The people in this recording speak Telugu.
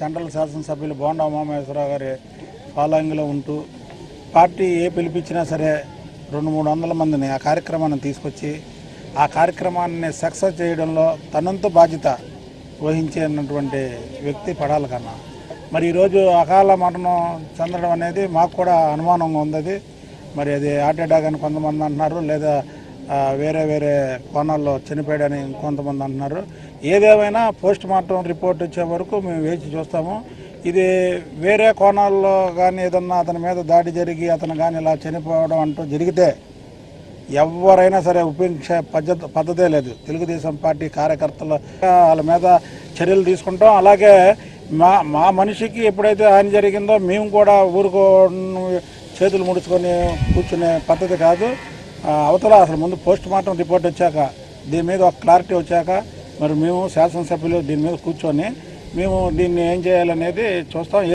సెంట్రల్ శాసనసభ్యులు బోండా ఉమామేశ్వరరావు గారి ఫాలోయింగ్లో ఉంటూ పార్టీ ఏ పిలిపించినా సరే రెండు మూడు వందల మందిని ఆ కార్యక్రమాన్ని తీసుకొచ్చి ఆ కార్యక్రమాన్ని సక్సెస్ చేయడంలో తనంత బాధ్యత వహించేటువంటి వ్యక్తి పడాలి కన్నా. మరి ఈరోజు అకాల మరణం చెందడం అనేది మాకు కూడా అనుమానంగా ఉంది అది. మరి అది హార్ట్ అటాక్ అని కొంతమంది అంటున్నారు లేదా వేరే వేరే కోణాల్లో చనిపోయాడని ఇంకొంతమంది అంటున్నారు. ఏదేమైనా పోస్ట్ మార్టం రిపోర్ట్ వచ్చే వరకు మేము వేచి చూస్తాము. ఇది వేరే కోణాల్లో కానీ ఏదన్నా అతని మీద దాడి జరిగి అతను కానీ ఇలా చనిపోవడం అంటూ జరిగితే ఎవరైనా సరే ఉపయోగించే పద్ధతి పద్ధతే లేదు. తెలుగుదేశం పార్టీ కార్యకర్తలు వాళ్ళ మీద చర్యలు తీసుకుంటాం. అలాగే మా మా మనిషికి ఎప్పుడైతే హాని జరిగిందో మేము కూడా ఊరుకో చేతులు ముడుచుకొని కూర్చునే పద్ధతి కాదు. అవతల అసలు ముందు పోస్ట్ మార్టం రిపోర్ట్ వచ్చాక దీని మీద ఒక క్లారిటీ వచ్చాక మరి మేము శాసనసభ్యులు దీని మీద కూర్చొని మేము దీన్ని ఏం చేయాలనేది చూస్తాం.